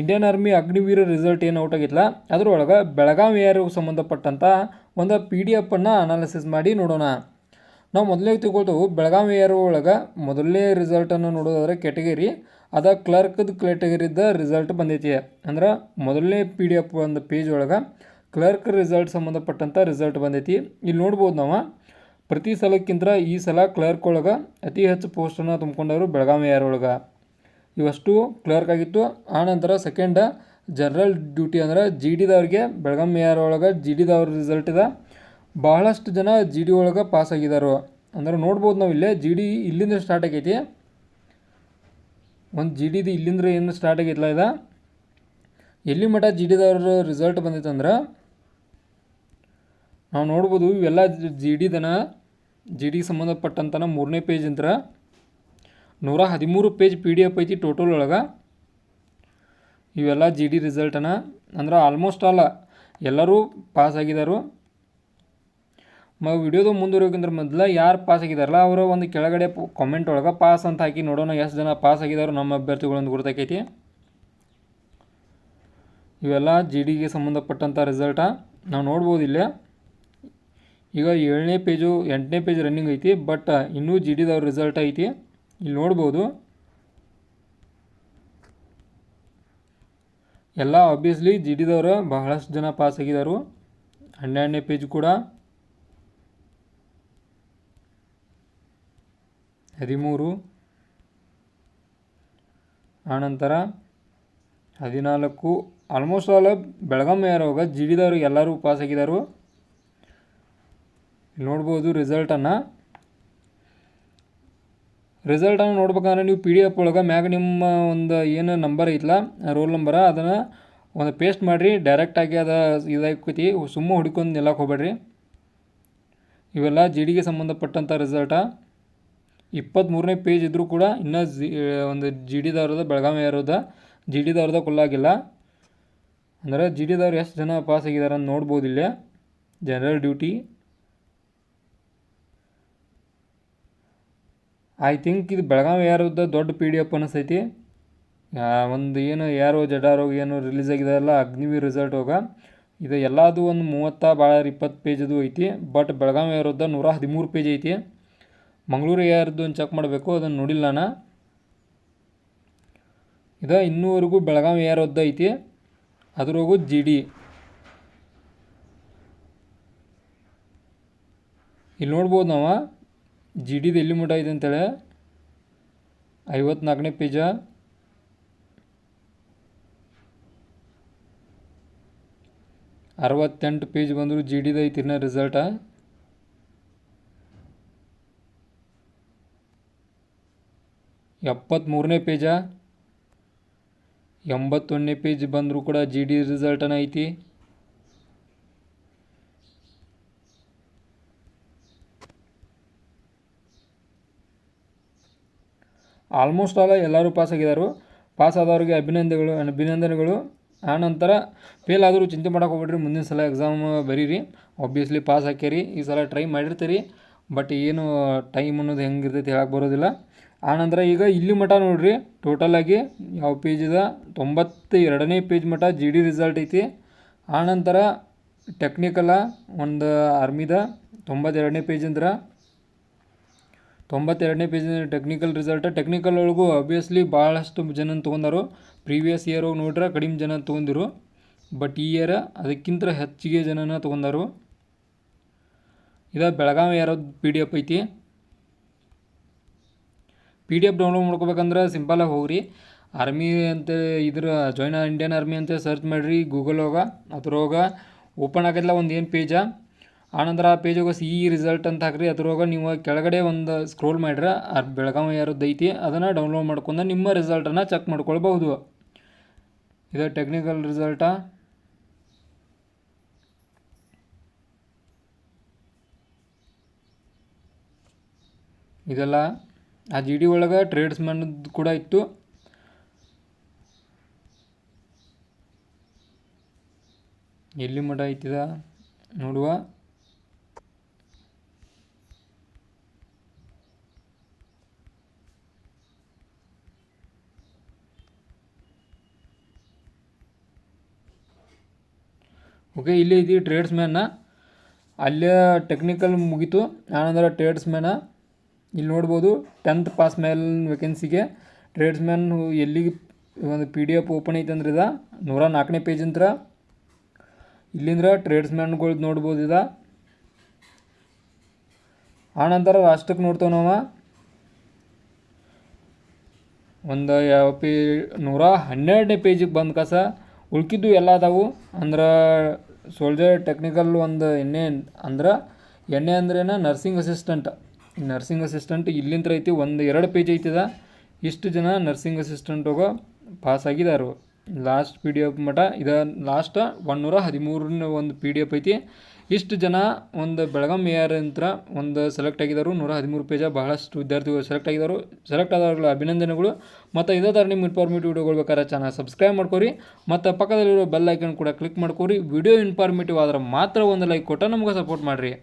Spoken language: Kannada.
ಇಂಡಿಯನ್ ಆರ್ಮಿ ಅಗ್ನಿವೀರ ರಿಸಲ್ಟ್ ಏನು ಔಟ್ ಆಗಿತ್ತಲ್ಲ ಅದ್ರೊಳಗೆ ಬೆಳಗಾವಿ ಏರಿಯಾಗೆ ಸಂಬಂಧಪಟ್ಟಂಥ ಒಂದು ಪಿ ಡಿ ಎಫನ್ನು ಅನಾಲಿಸಿಸ್ ಮಾಡಿ ನೋಡೋಣ. ನಾವು ಮೊದಲೇ ತಿಳ್ಕೊಳ್ತೇವೆ ಬೆಳಗಾವಿ ಏರಿಯಾ ಒಳಗೆ ಮೊದಲನೇ ರಿಸಲ್ಟನ್ನು ನೋಡೋದಾದ್ರೆ ಕೆಟಗರಿ ಅದ ಕ್ಲರ್ಕ್ದು ಕ್ಯಾಟಗರಿದ ರಿಸಲ್ಟ್ ಬಂದೈತಿ. ಅಂದ್ರೆ ಮೊದಲನೇ ಪಿ ಡಿ ಎಫ್ ಒಂದು ಪೇಜ್ ಒಳಗೆ ಕ್ಲರ್ಕ್ ರಿಸಲ್ಟ್ ಸಂಬಂಧಪಟ್ಟಂಥ ರಿಸಲ್ಟ್ ಬಂದೈತಿ. ಇಲ್ಲಿ ನೋಡ್ಬೋದು ನಾವು, ಪ್ರತಿ ಸಲಕ್ಕಿಂತ ಈ ಸಲ ಕ್ಲರ್ಕ್ ಒಳಗೆ ಅತಿ ಹೆಚ್ಚು ಪೋಸ್ಟನ್ನು ತುಂಬಿಕೊಂಡವರು ಬೆಳಗಾವಿ ಏರಿಯಾ ಒಳಗೆ. ಇವಷ್ಟು ಕ್ಲರ್ಕ್ ಆಗಿತ್ತು. ಆನಂತರ ಸೆಕೆಂಡ ಜನರಲ್ ಡ್ಯೂಟಿ ಅಂದ್ರೆ ಜಿ ಡಿದವ್ರಿಗೆ ಬೆಳಗಾಂ ಮೇಯರ್ ಒಳಗೆ ಜಿ ಡಿದವ್ರ ರಿಸಲ್ಟ್ ಇದೆ. ಭಾಳಷ್ಟು ಜನ ಜಿ ಡಿ ಒಳಗೆ ಪಾಸ್ ಆಗಿದ್ದಾರೆ ಅಂದ್ರೆ ನೋಡ್ಬೋದು ನಾವು ಇಲ್ಲೇ ಜಿ ಡಿ ಇಲ್ಲಿಂದ ಸ್ಟಾರ್ಟ್ ಆಗೈತಿ. ಒಂದು ಜಿ ಡಿದು ಇಲ್ಲಿಂದ ಏನು ಸ್ಟಾರ್ಟ್ ಆಗೈತಲ್ಲ ಇದು? ಎಲ್ಲಿ ಮಟ್ಟ ಜಿ ಡಿದವ್ರ ರಿಸಲ್ಟ್ ಬಂದೈತೆ ಅಂದ್ರೆ, ನಾವು ನೋಡ್ಬೋದು ಇವೆಲ್ಲ ಜಿ ಡಿದನ ಜಿ ಡಿಗೆ ಸಂಬಂಧಪಟ್ಟಂತನ ಮೂರನೇ ಪೇಜ್ ಅಂತ ನೂರ ಹದಿಮೂರು ಪೇಜ್ ಪಿ ಡಿ ಎಫ್ ಐತಿ ಟೋಟಲ್ ಒಳಗೆ. ಇವೆಲ್ಲ ಜಿ ಡಿ ರಿಸಲ್ಟನ ಅಂದ್ರೆ ಆಲ್ಮೋಸ್ಟ್ ಆಲ್ ಎಲ್ಲರೂ ಪಾಸ್ ಆಗಿದ್ದಾರೆ ಮ ವಿಡಿಯೋದು ಮುಂದುವರಿಯೋಕ್ಕಿಂತ ಮೊದಲು ಯಾರು ಪಾಸ್ ಆಗಿದಾರಲ್ಲ ಅವರು ಒಂದು ಕೆಳಗಡೆ ಕಾಮೆಂಟ್ ಒಳಗೆ ಪಾಸ್ ಅಂತ ಹಾಕಿ ನೋಡೋಣ ಎಷ್ಟು ಜನ ಪಾಸ್ ಆಗಿದ್ದಾರೆ ನಮ್ಮ ಅಭ್ಯರ್ಥಿಗಳೊಂದು ಗುರುತಾಕೈತಿ. ಇವೆಲ್ಲ ಜಿ ಡಿಗೆ ಸಂಬಂಧಪಟ್ಟಂಥ ರಿಸಲ್ಟ ನಾವು ನೋಡ್ಬೋದು ಇಲ್ಲಿ. ಈಗ ಏಳನೇ ಪೇಜು ಎಂಟನೇ ಪೇಜ್ ರನ್ನಿಂಗ್ ಐತಿ ಬಟ್ ಇನ್ನೂ ಜಿ ಡಿದವ್ರ ರಿಸಲ್ಟ್ ಐತಿ. ಇಲ್ಲಿ ನೋಡ್ಬೋದು. ಎಲ್ಲ ಆಬ್ವಿಯಸ್ಲಿ ಜಿ ಡಿದವರು ಬಹಳಷ್ಟು ಜನ ಪಾಸ್ ಆಗಿದ್ದಾರೆ ಹನ್ನೆರಡನೇ ಪೇಜ್ ಕೂಡ. ಹದಿಮೂರು. ಆನಂತರ ಹದಿನಾಲ್ಕು. ಆಲ್ಮೋಸ್ಟ್ ಆಲ್ ಬೆಳಗಾಂ ಯಾರೋಗ ಜಿ ಡಿದವ್ರಿಗೆ ಎಲ್ಲರೂ ಪಾಸ್ ಆಗಿದ್ದಾರೆ ನೋಡ್ಬೋದು ರಿಸಲ್ಟನ್ನು ರಿಸಲ್ಟನ್ನು ನೋಡ್ಬೇಕಂದ್ರೆ ನೀವು ಪಿ ಡಿ ಎಫ್ ಒಳಗೆ ಮ್ಯಾಗ ನಿಮ್ಮ ಒಂದು ಏನು ನಂಬರ್ ಐತಲ್ಲ ರೋಲ್ ನಂಬರ ಅದನ್ನು ಒಂದು ಪೇಸ್ಟ್ ಮಾಡಿರಿ ಡೈರೆಕ್ಟಾಗಿ ಅದು ಇದಾಗ್ತೈತಿ ಸುಮ್ಮ ಹುಡ್ಕೊಂಡು ನಿಲ್ಲಕ್ಕೆ ಹೋಗ್ಬೇಡ್ರಿ. ಇವೆಲ್ಲ ಜಿ ಡಿಗೆ ಸಂಬಂಧಪಟ್ಟಂಥ ರಿಸಲ್ಟ ಇಪ್ಪತ್ತ್ಮೂರನೇ ಪೇಜ್ ಇದ್ದರೂ ಕೂಡ ಇನ್ನೂ ಜಿ ಒಂದು ಜಿ ಡಿದವ್ರದ ಬೆಳಗಾವಿ ಇರೋದ ಜಿ ಡಿದವ್ರದ ಕೊಲ್ಲಾಗಿಲ್ಲ ಅಂದರೆ ಜಿ ಡಿದವ್ರು ಎಷ್ಟು ಜನ ಪಾಸ್ ಆಗಿದ್ದಾರೆ ಅಂತ ನೋಡ್ಬೋದು ಜನರಲ್ ಡ್ಯೂಟಿ ಐ ಥಿಂಕ್ ಇದು ಬೆಳಗಾವಿ ಯಾರದ ದೊಡ್ಡ ಪಿ ಡಿ ಎಫ್ ಅನಿಸ್ತೈತಿ. ಒಂದು ಏನು ಯಾರೋ ಜಡಾರೋ ಏನು ರಿಲೀಸ್ ಆಗಿದೆಯಲ್ಲ ಅಗ್ನಿವಿ ರಿಸಲ್ಟ್ ಹೋಗ. ಇದು ಎಲ್ಲದು ಒಂದು ಮೂವತ್ತ ಭಾಳ ಇಪ್ಪತ್ತು ಪೇಜದು ಐತಿ ಬಟ್ ಬೆಳಗಾವಿ ಯಾರದ ನೂರ ಹದಿಮೂರು ಪೇಜ್ ಐತಿ. ಮಂಗಳೂರು ಯಾರ್ದು ಒಂದು ಚೆಕ್ ಮಾಡಬೇಕು ಅದನ್ನು ನೋಡಿಲ್ಲ ನಾನು ಇದು ಇನ್ನೂವರೆಗೂ ಬೆಳಗಾವಿ ಯಾರದ್ದು ಐತಿ, ಅದ್ರೊಳಗು ಜಿ ಡಿ ಇಲ್ಲಿ ನೋಡ್ಬೋದು ನಾವು. ಜಿ ಡಿದು ಎಲ್ಲಿ ಮಟ್ಟ ಇದೆ ಅಂತೇಳಿ? ಐವತ್ನಾಲ್ಕನೇ ಪೇಜ. ಅರವತ್ತೆಂಟು ಪೇಜ್ ಬಂದರು ಜಿ ಡಿದು ಐತಿ ಇನ್ನ ರಿಸಲ್ಟ ಎಪ್ಪತ್ತ್ಮೂರನೇ ಪೇಜ. ಎಂಬತ್ತೊಂದನೇ ಪೇಜ್ ಬಂದರೂ ಕೂಡ ಜಿ ಡಿ ರಿಸಲ್ಟನ ಐತಿ. ಆಲ್ಮೋಸ್ಟ್ ಆಲ್ ಎಲ್ಲರೂ ಪಾಸ್ ಆಗಿದ್ದಾರೆ ಪಾಸ್ ಆದವ್ರಿಗೆ ಅಭಿನಂದನೆಗಳು ಅಭಿನಂದನೆಗಳು. ಆನಂತರ ಫೇಲ್ ಆದರೂ ಚಿಂತೆ ಮಾಡೋಕೆ ಹೋಗ್ಬೇಡ್ರಿ, ಮುಂದಿನ ಸಲ ಎಕ್ಸಾಮ್ ಬರೀರಿ. ಒಬ್ವಿಯಸ್ಲಿ ಪಾಸ್ ಹಾಕ್ಯರಿ. ಈ ಸಲ ಟ್ರೈ ಮಾಡಿರ್ತೀರಿ. ಬಟ್ ಏನು ಟೈಮ್ ಅನ್ನೋದು ಹೆಂಗಿರ್ತೈತೆ ಹೇಳಕ್ಕೆ ಬರೋದಿಲ್ಲ. ಆನಂತರ ಈಗ ಇಲ್ಲಿ ಮಠ ನೋಡಿರಿ. ಟೋಟಲಾಗಿ ಯಾವ ಪೇಜಿದ ತೊಂಬತ್ತ ಎರಡನೇ ಪೇಜ್ ಮಠ ಜಿ ಡಿ ರಿಸಲ್ಟ್ ಐತಿ. ಆನಂತರ ಟೆಕ್ನಿಕಲ ಒಂದು ಆರ್ಮಿದ ತೊಂಬತ್ತೆರಡನೇ ಪೇಜ್ ಅಂದ್ರೆ ತೊಂಬತ್ತೆರಡನೇ ಪೇಜಿನ ಟೆಕ್ನಿಕಲ್ ರಿಸಲ್ಟ್ ಟೆಕ್ನಿಕಲ್ ಒಳಗೂ ಅಬ್ವಿಯಸ್ಲಿ ಭಾಳಷ್ಟು ಜನ ತೊಗೊಂಡಾರು. ಪ್ರೀವಿಯಸ್ ಇಯರ್ ಹೋಗಿ ನೋಡ್ರೆ ಕಡಿಮೆ ಜನ ತೊಗೊಂಡಿರು. ಬಟ್ ಈ ಇಯರ್ ಅದಕ್ಕಿಂತ ಹೆಚ್ಚಿಗೆ ಜನನ ತೊಗೊಂಡಾರು. ಇದು ಬೆಳಗಾವಿ ಯಾರೋದು ಪಿ ಡಿ ಎಫ್ ಐತಿ? ಪಿ ಡಿ ಎಫ್ ಡೌನ್ಲೋಡ್ ಮಾಡ್ಕೋಬೇಕಂದ್ರೆ ಸಿಂಪಲಾಗಿ ಹೋಗ್ರಿ. ಆರ್ಮಿ ಅಂತ ಇದ್ರ ಜಾಯ್ನ್ ಇಂಡಿಯನ್ ಆರ್ಮಿ ಅಂತ ಸರ್ಚ್ ಮಾಡಿರಿ ಗೂಗಲ್ ಹೋಗ, ಅದ್ರೊಳಗೆ ಓಪನ್ ಆಗೈತಲ್ಲ ಒಂದು ಏನು ಪೇಜ ಆನಂತರ ಆ ಪೇಜ್ ಹೋಗಿ ಸಿ ರಿಸಲ್ಟ್ ಅಂತ ಹಾಕ್ರಿ, ಅದ್ರೊಳಗೆ ನೀವು ಕೆಳಗಡೆ ಒಂದು ಸ್ಕ್ರೋಲ್ ಮಾಡ್ರೆ, ಆ ಬೆಳಗಾವಿ ಯಾರದ್ದು ಐತಿ ಅದನ್ನು ಡೌನ್ಲೋಡ್ ಮಾಡ್ಕೊಂಡು ನಿಮ್ಮ ರಿಸಲ್ಟನ್ನು ಚೆಕ್ ಮಾಡ್ಕೊಳ್ಬಹುದು. ಇದು ಟೆಕ್ನಿಕಲ್ ರಿಸಲ್ಟ ಇದೆಲ್ಲ, ಆ ಜಿ ಡಿ ಒಳಗೆ ಟ್ರೇಡ್ಸ್ಮನ್ದು ಕೂಡ ಇತ್ತು. ಎಲ್ಲಿ ಮಠ ಐತಿದ? ನೋಡುವ. ಓಕೆ ಇಲ್ಲಿ ಇದು ಟ್ರೇಡ್ಸ್ ಮ್ಯಾನ್ನ ಅಲ್ಲೇ ಟೆಕ್ನಿಕಲ್ ಮುಗೀತು. ಆನಂತರ ಟ್ರೇಡ್ಸ್ಮ್ಯಾನ ಇಲ್ಲಿ ನೋಡ್ಬೋದು ಟೆಂತ್ ಪಾಸ್ ಮೇಲ್ ವೇಕೆನ್ಸಿಗೆ ಟ್ರೇಡ್ಸ್ಮ್ಯಾನ್ ಎಲ್ಲಿಗೆ ಒಂದು ಪಿ ಡಿ ಎಫ್ ಓಪನ್ ಐತೆ ಅಂದ್ರೆ ಇದ ನೂರ ನಾಲ್ಕನೇ ಪೇಜ್ ಅಂತ ಇಲ್ಲಿಂದ್ರ ಟ್ರೇಡ್ಸ್ಮ್ಯಾನ್ಗಳ್ದು ನೋಡ್ಬೋದು ಇದ. ಆನಂತರ ರಾಷ್ಟ್ರಕ್ಕೆ ನೋಡ್ತೇವೆ ನಾವು. ಒಂದು ಯಾವ ಪೇ ನೂರ ಹನ್ನೆರಡನೇ ಪೇಜಿಗೆ ಬಂದ ಕಸ. ಉಳ್ಕಿದ್ದು ಎಲ್ಲ ಅದಾವು. ಅಂದ್ರೆ ಸೋಲ್ಜರ್ ಟೆಕ್ನಿಕಲ್ ಒಂದು ಎಣ್ಣೆ ಅಂದ್ರೆ, ಎಣ್ಣೆ ಅಂದ್ರೇನ ನರ್ಸಿಂಗ್ ಅಸಿಸ್ಟೆಂಟ್ ನರ್ಸಿಂಗ್ ಅಸಿಸ್ಟೆಂಟ್ ಇಲ್ಲಿಂದ ಐತಿ ಒಂದು ಎರಡು ಪೇಜ್ ಐತಿದ, ಇಷ್ಟು ಜನ ನರ್ಸಿಂಗ್ ಅಸಿಸ್ಟೆಂಟೋಗ ಪಾಸ್ ಆಗಿದಾರು. ಲಾಸ್ಟ್ ಪಿ ಡಿ ಎಫ್ ಮಟ ಇದು ಲಾಸ್ಟ್ ಒನ್ನೂರ ಹದಿಮೂರನೇ ಒಂದು ಪಿ ಡಿ ಎಫ್ ಐತಿ. ಇಷ್ಟು ಜನ ಒಂದು ಬೆಳಗಾಂ ಮೇಯರ್ ಅಂತ ಒಂದು ಸೆಲೆಕ್ಟ್ ಆಗಿದ್ದಾರೆ ನೂರ ಹದಿಮೂರು ಪೇಜ ಬಹಳಷ್ಟು ವಿದ್ಯಾರ್ಥಿಗಳು ಸೆಲೆಕ್ಟ್ ಆಗಿದ್ದಾರೆ ಸೆಲೆಕ್ಟ್ ಆದವ್ರಿಗೆ ಅಭಿನಂದನೆಗಳು. ಮತ್ತು ಇದೇ ಥರ ನಿಮ್ಮ ಇನ್ಫಾರ್ಮೇಟಿವ್ ವಿಡಿಯೋಗಳು ಬೇಕಾದ್ರೆ ಚಾನಲ್ ಸಬ್ಸ್ಕ್ರೈಬ್ ಮಾಡ್ಕೊರಿ. ಮತ್ತು ಪಕ್ಕದಲ್ಲಿರೋ ಬೆಲ್ ಐಕನ್ ಕೂಡ ಕ್ಲಿಕ್ ಮಾಡ್ಕೊರಿ. ವಿಡಿಯೋ ಇನ್ಫಾರ್ಮೇಟಿವ್ ಆದ್ರೆ ಮಾತ್ರ ಒಂದು ಲೈಕ್ ಕೊಟ್ಟು ನಮ್ಗೆ ಸಪೋರ್ಟ್ ಮಾಡಿರಿ.